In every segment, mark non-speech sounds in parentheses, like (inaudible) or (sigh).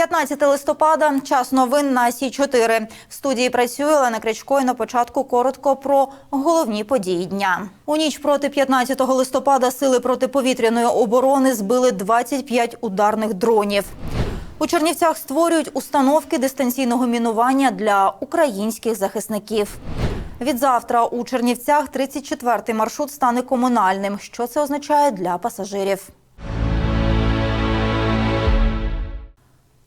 15 листопада, час новин на Сі 4 В студії працює Олена Крячко і на початку коротко про головні події дня. У ніч проти 15 листопада сили протиповітряної оборони збили 25 ударних дронів. У Чернівцях створюють установки дистанційного мінування для українських захисників. Від завтра у Чернівцях 34-й маршрут стане комунальним. Що це означає для пасажирів?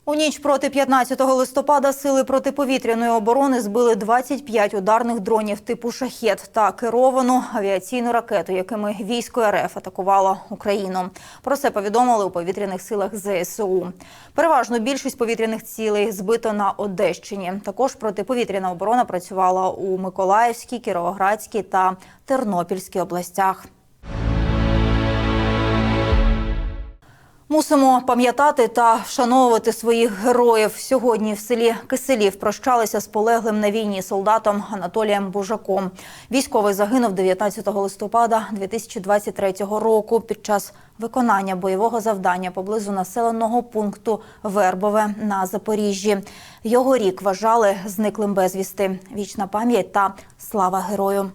У ніч проти 15 листопада сили протиповітряної оборони збили 25 ударних дронів типу «Шахет» та керовану авіаційну ракету, якими військо РФ атакувало Україну. Про це повідомили у повітряних силах ЗСУ. Переважно більшість повітряних цілей збито на Одещині. Також протиповітряна оборона працювала у Миколаївській, Кіровоградській та Тернопільській областях. Мусимо пам'ятати та вшановувати своїх героїв. Сьогодні в селі Киселів прощалися з полеглим на війні солдатом Анатолієм Бужаком. Військовий загинув 19 листопада 2023 року під час виконання бойового завдання поблизу населеного пункту Вербове на Запоріжжі. Його рік вважали зниклим безвісти. Вічна пам'ять та слава герою.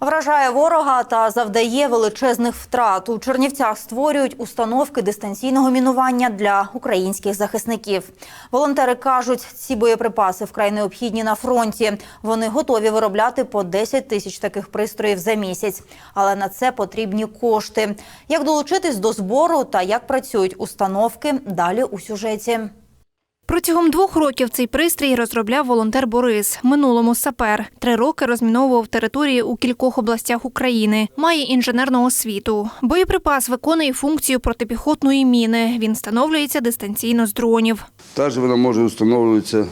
Вражає ворога та завдає величезних втрат. У Чернівцях створюють установки дистанційного мінування для українських захисників. Волонтери кажуть, ці боєприпаси вкрай необхідні на фронті. Вони готові виробляти по 10 тисяч таких пристроїв за місяць. Але на це потрібні кошти. Як долучитись до збору та як працюють установки, далі у сюжеті. Протягом двох років цей пристрій розробляв волонтер Борис. Минулому сапер. Три роки розміновував території у кількох областях України. Має інженерну освіту. Боєприпас виконує функцію протипіхотної міни. Він встановлюється дистанційно з дронів. Також вона може встановлюватися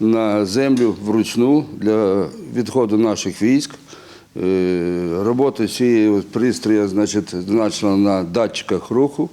на землю вручну для відходу наших військ. Е, Робота цієї пристрою значить, значена на датчиках руху.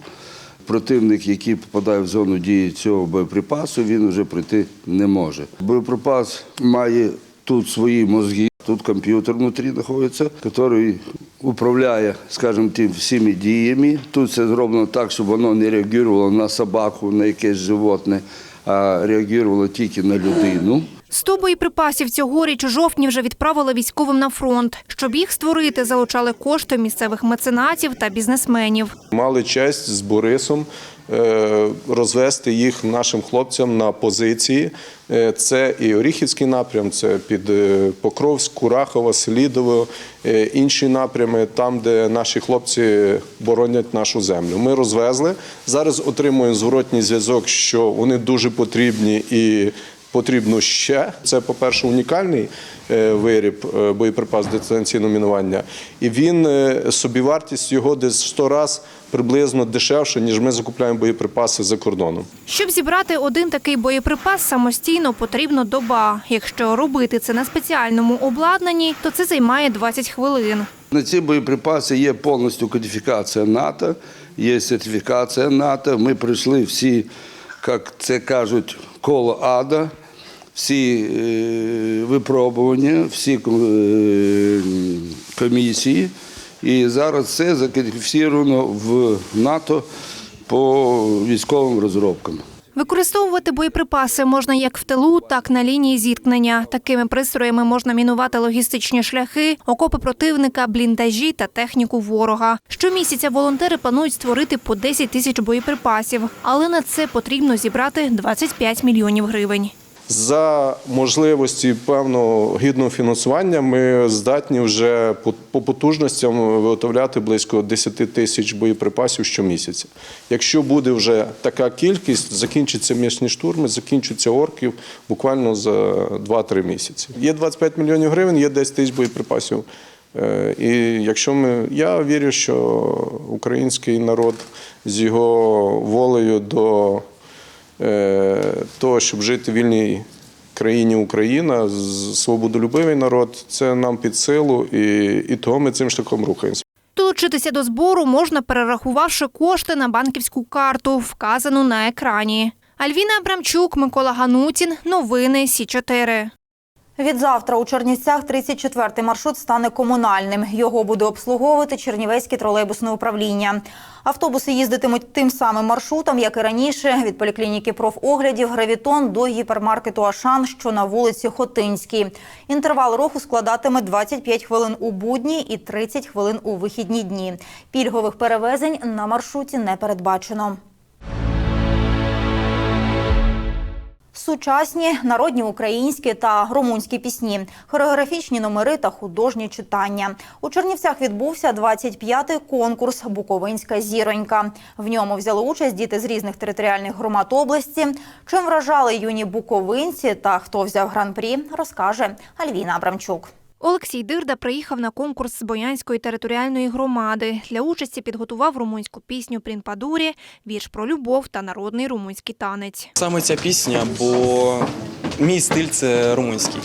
Противник, який попадає в зону дії цього боєприпасу, він вже пройти не може. Боєприпас має тут свої мозги, тут комп'ютер внутрі знаходиться, який управляє, скажімо, тим всіми діями. Тут все зроблено так, щоб воно не реагувало на собаку, на якесь животне, а реагувало тільки на людину. 100 боєприпасів цьогоріч у жовтні вже відправили військовим на фронт. Щоб їх створити, залучали кошти місцевих меценатів та бізнесменів. Мали честь з Борисом е, розвести їх нашим хлопцям на позиції. Е, Це і Оріхівський напрям, це під е, Покровськ, Курахово, Селідово, е, інші напрями, там, де наші хлопці боронять нашу землю. Ми розвезли. Зараз отримуємо зворотній зв'язок, що вони дуже потрібні і потрібно ще. Це, по-перше, унікальний е, виріб, е, боєприпас дистанційного мінування. І він е, собівартість його десь в 100 разів приблизно дешевше, ніж ми закупляємо боєприпаси за кордоном. Щоб зібрати один такий боєприпас самостійно потрібно доба. Якщо робити це на спеціальному обладнанні, то це займає 20 хвилин. На ці боєприпаси є повністю кодифікація НАТО, є сертифікація НАТО. Ми пройшли всі, як це кажуть, коло ада, всі е, випробування, всі е, комісії. І зараз це закодифіковано в НАТО по військовим розробкам. Використовувати боєприпаси можна як в тилу, так на лінії зіткнення. Такими пристроями можна мінувати логістичні шляхи, окопи противника, бліндажі та техніку ворога. Щомісяця волонтери планують створити по 10 тисяч боєприпасів, але на це потрібно зібрати 25 мільйонів гривень. За можливості певного гідного фінансування ми здатні вже по- по потужностям виготовляти близько 10 тисяч боєприпасів щомісяця. Якщо буде вже така кількість, закінчаться м'ясні штурми, закінчаться орків буквально за 2-3 місяці. Є 25 мільйонів гривень, є 10 тисяч боєприпасів. Е, І якщо ми, я вірю, що український народ з його волею до того, щоб жити в вільній країні Україна, свободолюбивий народ, це нам під силу, і, і того ми цим шляхом рухаємося. Долучитися до збору можна, перерахувавши кошти на банківську карту, вказану на екрані. Альвіна Абрамчук, Микола Ганутін. Новини Сі 4 Від завтра у Чернівцях 34-й маршрут стане комунальним. Його буде обслуговувати Чернівецьке тролейбусне управління. Автобуси їздитимуть тим самим маршрутом, як і раніше, від поліклініки профоглядів Гравітон до гіпермаркету Ашан, що на вулиці Хотинській. Інтервал руху складатиме 25 хвилин у будні і 30 хвилин у вихідні дні. Пільгових перевезень на маршруті не передбачено. Сучасні народні українські та румунські пісні, хореографічні номери та художні читання. У Чернівцях відбувся 25-й конкурс Буковинська зіронька. В ньому взяли участь діти з різних територіальних громад області. Чим вражали юні буковинці та хто взяв гран-прі, розкаже Альвіна Абрамчук. Олексій Дирда приїхав на конкурс з Боянської територіальної громади. Для участі підготував румунську пісню Прінпадурі, вірш про любов та народний румунський танець. Саме ця пісня, бо мій стиль це румунський.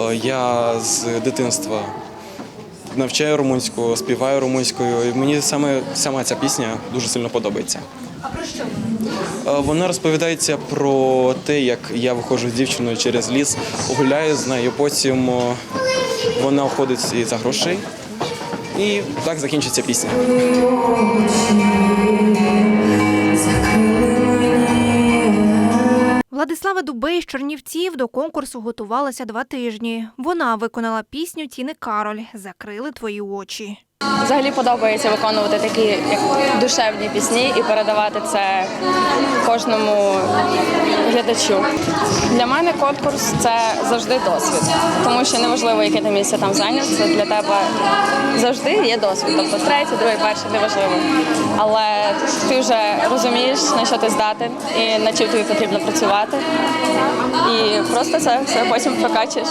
Е, Я з дитинства навчаю румунську, співаю румунською. І мені саме, саме ця пісня дуже сильно подобається. А про що вона? Вона розповідається про те, як я виходжу з дівчиною через ліс, гуляю з нею, потім е, вона уходить за грошей. І так закінчиться пісня. Владислава Дубей з Чернівців до конкурсу готувалася два тижні. Вона виконала пісню Тіни Кароль Закрили твої очі. Взагалі подобається виконувати такі як душевні пісні і передавати це кожному глядачу. Для мене конкурс це завжди досвід, тому що неважливо, яке ти місце там зайняв, для тебе завжди є досвід. Тобто третє, друге, перше неважливо. Але ти вже розумієш, на що ти здатен і над чим тобі потрібно працювати. І просто це все потім прокачуєш.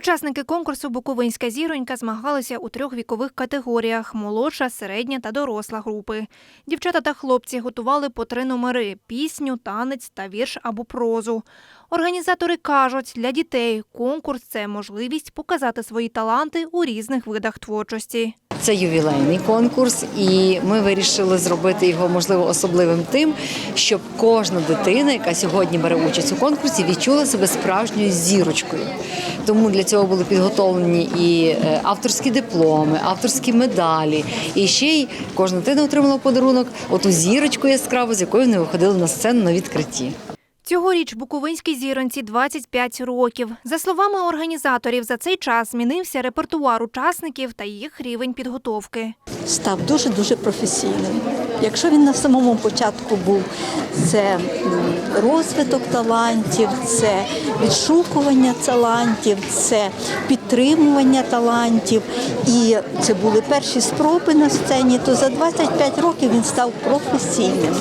Учасники конкурсу Буковинська зіронька змагалися у трьох вікових категоріях: молодша, середня та доросла групи. Дівчата та хлопці готували по три номери: пісню, танець та вірш або прозу. Організатори кажуть, для дітей конкурс це можливість показати свої таланти у різних видах творчості. Це ювілейний конкурс, і ми вирішили зробити його можливо особливим тим, щоб кожна дитина, яка сьогодні бере участь у конкурсі, відчула себе справжньою зірочкою. Тому для цього були підготовлені і е, авторські дипломи, авторські медалі. І ще й кожна дитина отримала подарунок оту зірочку яскраву, з якою вони виходили на сцену на відкритті. Цьогоріч Буковинській зіронці 25 років. За словами організаторів, за цей час змінився репертуар учасників та їх рівень підготовки. став дуже-дуже професійним. Якщо він на самому початку був це розвиток талантів, це відшукування талантів, це підтримування талантів, і це були перші спроби на сцені, то за 25 років він став професійним.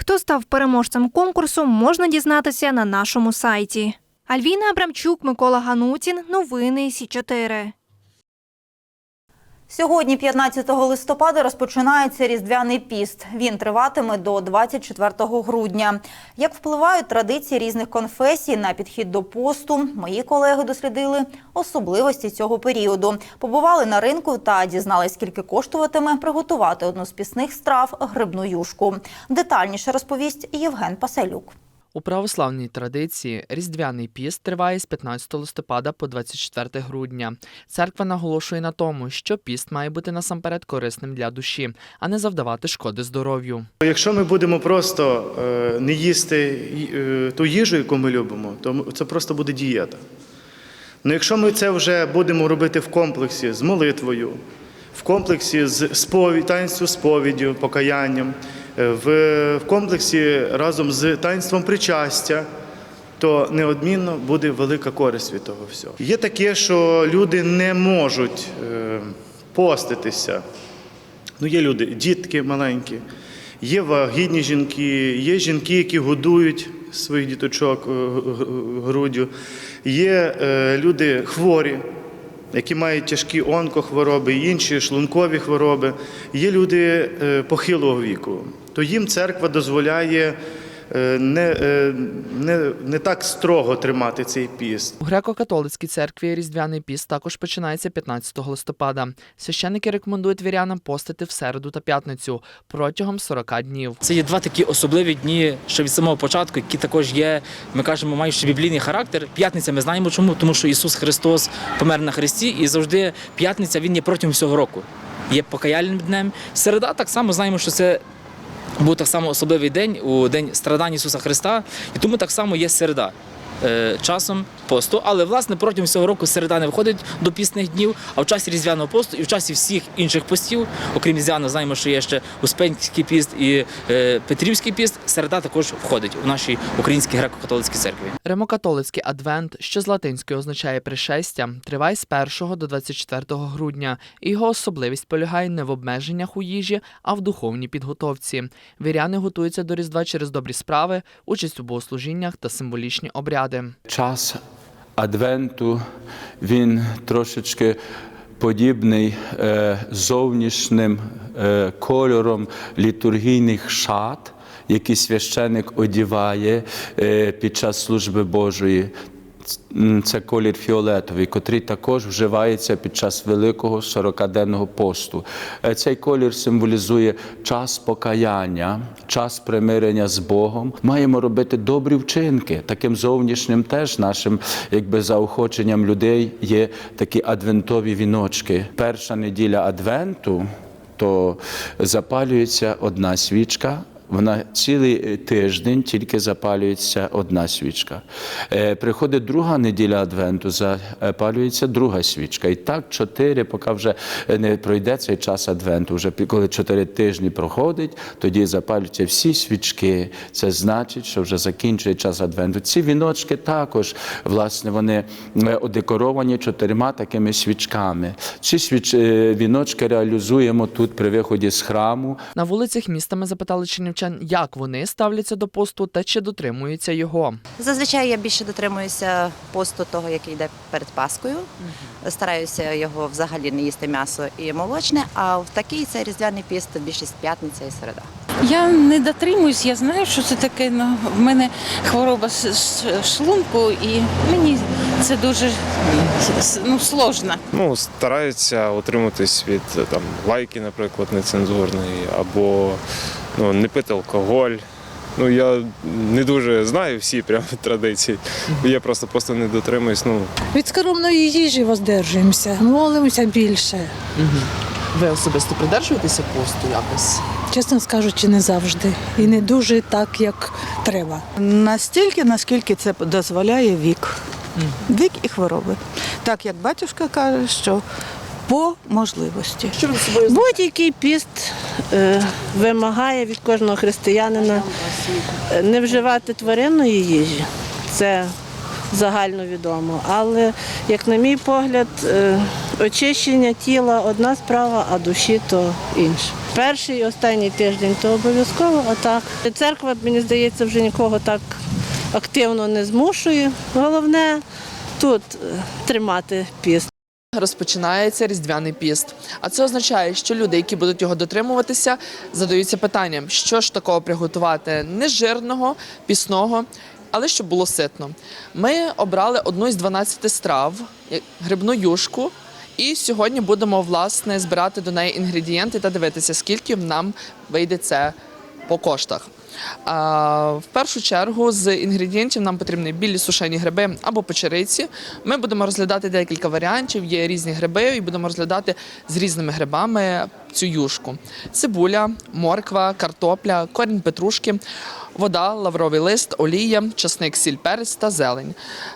Хто став переможцем конкурсу, можна дізнатися на нашому сайті. Альвіна Абрамчук, Микола Ганутін. Новини Сі 4 Сьогодні, 15 листопада, розпочинається різдвяний піст. Він триватиме до 24 грудня. Як впливають традиції різних конфесій на підхід до посту, мої колеги дослідили особливості цього періоду. Побували на ринку та дізнались, скільки коштуватиме приготувати одну з пісних страв грибну юшку. Детальніше розповість Євген Паселюк. У православній традиції різдвяний піст триває з 15 листопада по 24 грудня. Церква наголошує на тому, що піст має бути насамперед корисним для душі, а не завдавати шкоди здоров'ю. Якщо ми будемо просто е, не їсти е, ту їжу, яку ми любимо, то це просто буде дієта. Ну якщо ми це вже будемо робити в комплексі з молитвою, в комплексі з сповідь, таїнством сповіддю, покаянням, в, в комплексі разом з таїнством причастя, то неодмінно буде велика користь від того всього. Є таке, що люди не можуть е, поститися. Ну, є люди, дітки маленькі, є вагітні жінки, є жінки, які годують своїх діточок е, груддю, є е, люди хворі, які мають тяжкі онкохвороби, інші шлункові хвороби, є люди е, похилого віку. То їм церква дозволяє не, е, не, не так строго тримати цей піст. У греко-католицькій церкві різдвяний піст також починається 15 листопада. Священники рекомендують вірянам постити в середу та п'ятницю протягом 40 днів. Це є два такі особливі дні, що від самого початку, які також є, ми кажемо, маючи біблійний характер. П'ятниця ми знаємо чому, тому що Ісус Христос помер на Христі, і завжди п'ятниця Він є протягом всього року. Є покаяльним днем. Середа так само знаємо, що це був так само особливий день у день страдань Ісуса Христа, і тому так само є середа. Е, Часом посту, але власне протягом всього року середа не виходить до пісних днів, а в часі різдвяного посту і в часі всіх інших постів, окрім різдвяного, знаємо, що є ще Успенський піст і е, Петрівський піст. Середа також входить у нашій українській греко-католицькій церкві. Римокатолицький адвент, що з латинської означає пришестя, триває з 1 до 24 грудня, його особливість полягає не в обмеженнях у їжі, а в духовній підготовці. Віряни готуються до Різдва через добрі справи, участь у богослужіннях та символічні обряди. Час Адвенту він трошечки подібний е, зовнішнім е, кольором літургійних шат, які священик одіває е, під час служби Божої. Це колір фіолетовий, котрий також вживається під час великого 40-денного посту. Е, Цей колір символізує час покаяння, час примирення з Богом. Маємо робити добрі вчинки. Таким зовнішнім теж нашим якби заохоченням людей є такі адвентові віночки. Перша неділя адвенту то запалюється одна свічка. Вона цілий тиждень тільки запалюється одна свічка. Е, Приходить друга неділя Адвенту, запалюється друга свічка. І так чотири, поки вже не пройде цей час Адвенту. Вже коли чотири тижні проходить, тоді запалюються всі свічки. Це значить, що вже закінчує час Адвенту. Ці віночки також, власне, вони е, одекоровані чотирма такими свічками. Ці свіч... е, віночки реалізуємо тут при виході з храму. На вулицях міста ми запитали чернівчан, як вони ставляться до посту та чи дотримуються його. Зазвичай я більше дотримуюся посту того, який йде перед Паскою. Стараюся його взагалі не їсти м'ясо і молочне, а в такий це різдвяний піст більшість п'ятниця і середа. Я не дотримуюсь, я знаю, що це таке. Ну, в мене хвороба с- шлунку, і мені це дуже ну, сложно. Ну, стараються утриматись від там лайки, наприклад, нецензурної, або ну, не пити алкоголь. Ну, я не дуже знаю всі прям (laughs) традиції. Я просто просто не дотримуюсь. Ну, Від скоромної їжі воздержуємося, молимося більше. Ви особисто придержуєтеся посту якось? Чесно скажучи, не завжди. І не дуже так, як треба. Настільки, наскільки це дозволяє вік. Вік і хвороби. Так як батюшка каже, що по можливості. Будь-який піст е, вимагає від кожного християнина е, не вживати тваринної їжі. Це загальновідомо. Але, як на мій погляд, е, очищення тіла одна справа, а душі то інша. Перший і останній тиждень то обов'язково, а так. Церква, мені здається, вже нікого так активно не змушує. Головне тут е, тримати піст. Розпочинається різдвяний піст. А це означає, що люди, які будуть його дотримуватися, задаються питанням, що ж такого приготувати нежирного, пісного, але щоб було ситно. Ми обрали одну із 12 страв грибну юшку. І сьогодні будемо власне збирати до неї інгредієнти та дивитися, скільки нам вийде це по коштах. В першу чергу з інгредієнтів нам потрібні білі сушені гриби або печериці. Ми будемо розглядати декілька варіантів. Є різні гриби, і будемо розглядати з різними грибами цю юшку: цибуля, морква, картопля, корінь петрушки. Вода, лавровий лист, олія, часник, сіль, перець та зелень.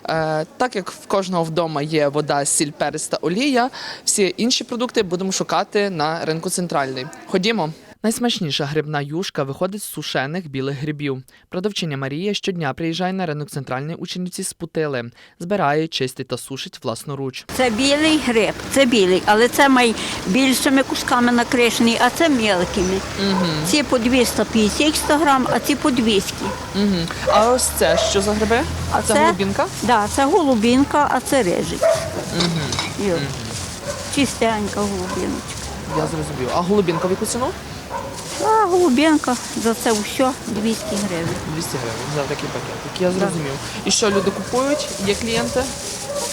Е, так як в кожного вдома є вода, сіль, перець та олія, всі інші продукти будемо шукати на ринку центральний. Ходімо. Найсмачніша грибна юшка виходить з сушених білих грибів. Продавчиня Марія щодня приїжджає на ринок центральний учениці з Путили, збирає, чистить та сушить власноруч. Це білий гриб, це білий, але це май більшими кусками накришений, а це мелкими. Ці по 250 100 грам, а ці по 200. Угу. А ось це що за гриби? А це, це- голубінка? Да, це голубінка, а це рижик. Угу. Чистенька голубіночка. Я зрозумів. А голубінка в яку ціну? А голубенка за це все 200 гривень. 200 гривень за такий пакетик. Я зрозумів. І що люди купують? Є клієнти?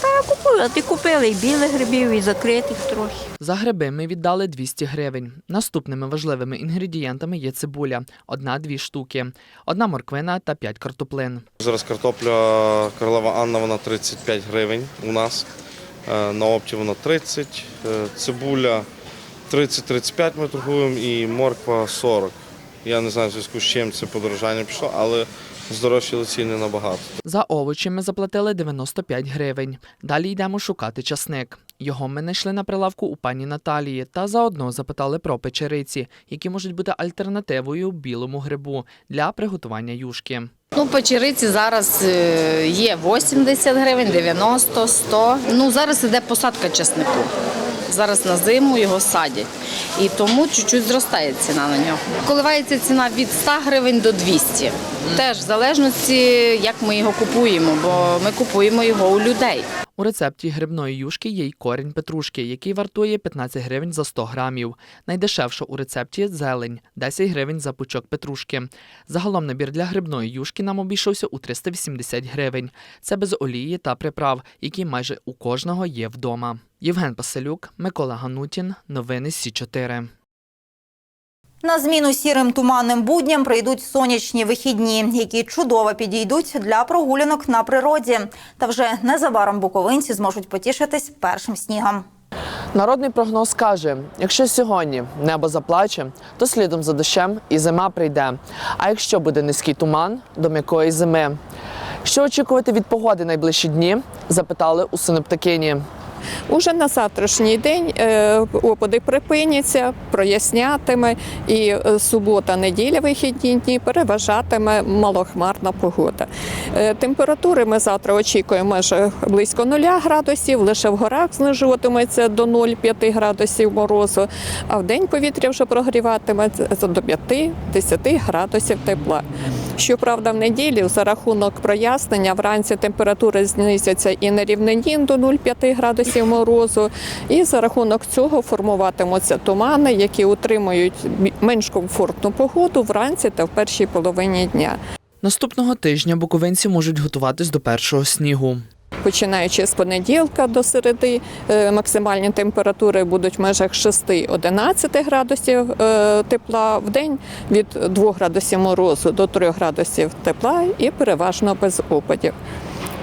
Та купую, а ти купили і білих грибів, і закритих трохи. За гриби ми віддали 200 гривень. Наступними важливими інгредієнтами є цибуля одна-дві штуки, одна морквина та 5 картоплин. Зараз картопля королева Анна, вона 35 гривень у нас. Е, На опті вона 30, е, цибуля 30-35 ми торгуємо і морква 40. Я не знаю, в зв'язку з чим це подорожання пішло, але здорожчали ціни набагато. За овочі ми заплатили 95 гривень. Далі йдемо шукати часник. Його ми знайшли на прилавку у пані Наталії та заодно запитали про печериці, які можуть бути альтернативою білому грибу для приготування юшки. Ну, печериці зараз е, є 80 гривень, 90, 100. Ну, зараз іде посадка чеснику. Зараз на зиму його садять. І тому чуть-чуть зростає ціна на нього. Коливається ціна від 100 гривень до 200. Теж в залежності, як ми його купуємо, бо ми купуємо його у людей. У рецепті грибної юшки є й корінь петрушки, який вартує 15 гривень за 100 грамів. Найдешевша у рецепті зелень 10 гривень за пучок петрушки. Загалом набір для грибної юшки нам обійшовся у 380 гривень. Це без олії та приправ, які майже у кожного є вдома. Євген Паселюк, Микола Ганутін. Новини Сі 4 На зміну сірим туманним будням прийдуть сонячні вихідні, які чудово підійдуть для прогулянок на природі. Та вже незабаром буковинці зможуть потішитись першим снігом. Народний прогноз каже: якщо сьогодні небо заплаче, то слідом за дощем і зима прийде. А якщо буде низький туман, до м'якої зими. Що очікувати від погоди найближчі дні? Запитали у синоптикині. Уже на завтрашній день е, опади припиняться, прояснятиме, і е, субота, неділя, вихідні дні переважатиме малохмарна погода. Е, Температури ми завтра очікуємо майже близько 0 градусів, лише в горах знижуватиметься до 0,5 градусів морозу, а в день повітря вже прогріватиметься до 5-10 градусів тепла. Щоправда, в неділю за рахунок прояснення вранці температури знизяться і на рівнині до 0,5 градусів морозу, і за рахунок цього формуватимуться тумани, які утримують менш комфортну погоду вранці та в першій половині дня. Наступного тижня буковинці можуть готуватись до першого снігу. Починаючи з понеділка до середи, е, максимальні температури будуть в межах 6-11 градусів е, тепла в день від 2 градусів морозу до 3 градусів тепла і переважно без опадів.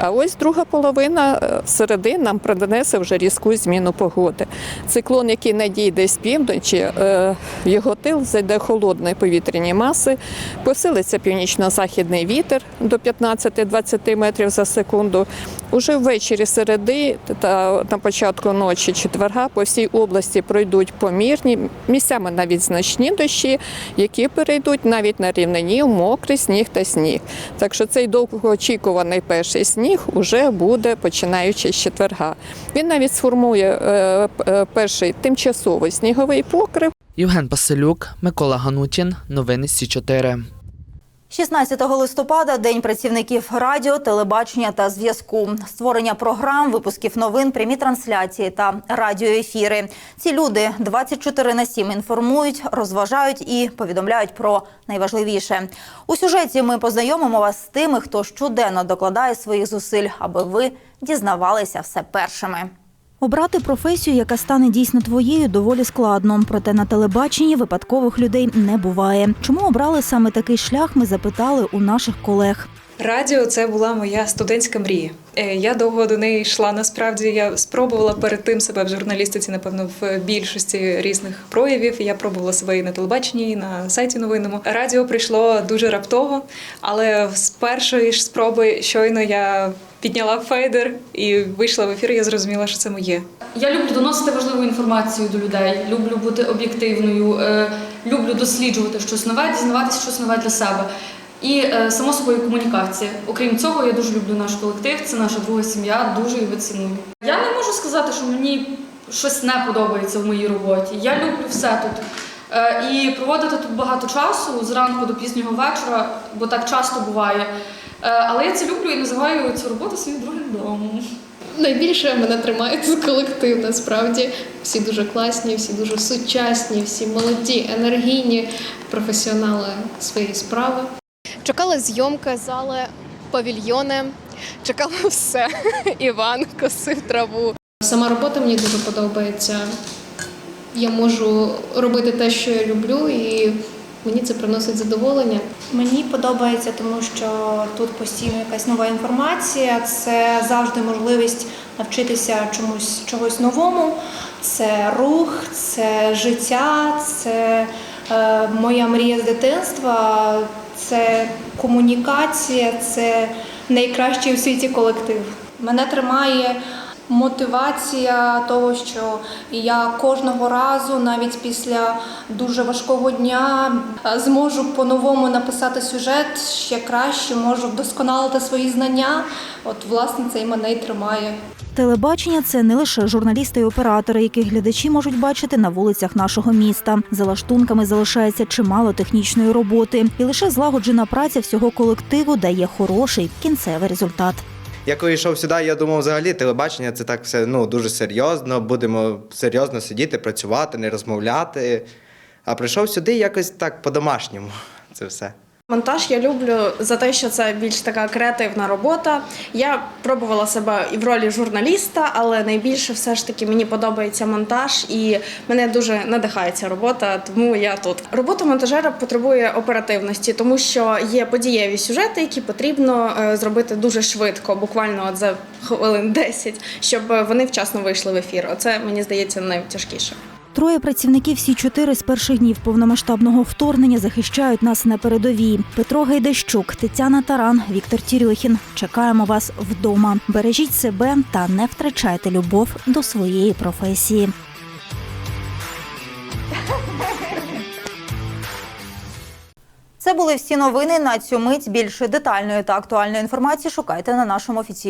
А ось друга половина е, середи нам принесе вже різку зміну погоди. Циклон, який надійде з півночі, е, його тил зайде холодної повітряні маси, посилиться північно-західний вітер до 15-20 метрів за секунду. Уже ввечері середи та на початку ночі четверга по всій області пройдуть помірні, місцями навіть значні дощі, які перейдуть навіть на рівнині в мокрий сніг та сніг. Так що цей довгоочікуваний перший сніг уже буде починаючи з четверга. Він навіть сформує е, е, перший тимчасовий сніговий покрив. Євген Паселюк, Микола Ганутін. Новини Сі 4 16 листопада день працівників радіо, телебачення та зв'язку, створення програм, випусків новин, прямі трансляції та радіоефіри. Ці люди 24 на 7 інформують, розважають і повідомляють про найважливіше. У сюжеті ми познайомимо вас з тими, хто щоденно докладає своїх зусиль, аби ви дізнавалися все першими. Обрати професію, яка стане дійсно твоєю, доволі складно. Проте на телебаченні випадкових людей не буває. Чому обрали саме такий шлях? Ми запитали у наших колег. Радіо це була моя студентська мрія. Е, Я довго до неї йшла. Насправді я спробувала перед тим себе в журналістиці, напевно, в більшості різних проявів. Я пробувала себе і на телебаченні, і на сайті новинному. Радіо прийшло дуже раптово, але з першої ж спроби щойно я підняла фейдер і вийшла в ефір. Я зрозуміла, що це моє. Я люблю доносити важливу інформацію до людей, люблю бути об'єктивною, е, люблю досліджувати щось нове, дізнаватися щось нове для себе. І е, само собою комунікація. Окрім цього, я дуже люблю наш колектив, це наша друга сім'я, дуже його ціную. Я не можу сказати, що мені щось не подобається в моїй роботі. Я люблю все тут. Е, І проводити тут багато часу зранку до пізнього вечора, бо так часто буває. Е, Але я це люблю і називаю цю роботу своїм другим домом. Найбільше мене тримає (laughs) тут колектив. Насправді всі дуже класні, всі дуже сучасні, всі молоді, енергійні професіонали своєї справи. Чекала зйомки, зали, павільйони, чекала все. (laughs) Іван косив траву. Сама робота мені дуже подобається. Я можу робити те, що я люблю, і мені це приносить задоволення. Мені подобається, тому що тут постійно якась нова інформація, це завжди можливість навчитися чомусь чогось новому. Це рух, це життя, це е, моя мрія з дитинства, це комунікація, це найкращий у світі колектив. Мене тримає мотивація того, що я кожного разу, навіть після дуже важкого дня, зможу по-новому написати сюжет ще краще, можу вдосконалити свої знання. От, власне, це і мене й тримає. Телебачення це не лише журналісти і оператори, яких глядачі можуть бачити на вулицях нашого міста. За лаштунками залишається чимало технічної роботи, і лише злагоджена праця всього колективу дає хороший кінцевий результат. Я коли йшов сюди, я думав, взагалі телебачення це так все ну, дуже серйозно. Будемо серйозно сидіти, працювати, не розмовляти. А прийшов сюди якось так по-домашньому. (laughs) Це все. Монтаж я люблю за те, що це більш така креативна робота. Я пробувала себе і в ролі журналіста, але найбільше все ж таки мені подобається монтаж і мене дуже надихає ця робота, тому я тут. Робота монтажера потребує оперативності, тому що є подієві сюжети, які потрібно е, зробити дуже швидко, буквально от за хвилин 10, щоб вони вчасно вийшли в ефір. Оце мені здається найтяжкіше. Троє працівників Сі 4 з перших днів повномасштабного вторгнення захищають нас на передовій. Петро Гайдащук, Тетяна Таран, Віктор Тірюхін. Чекаємо вас вдома. Бережіть себе та не втрачайте любов до своєї професії. Це були всі новини на цю мить. Більше детальної та актуальної інформації шукайте на нашому офіційному.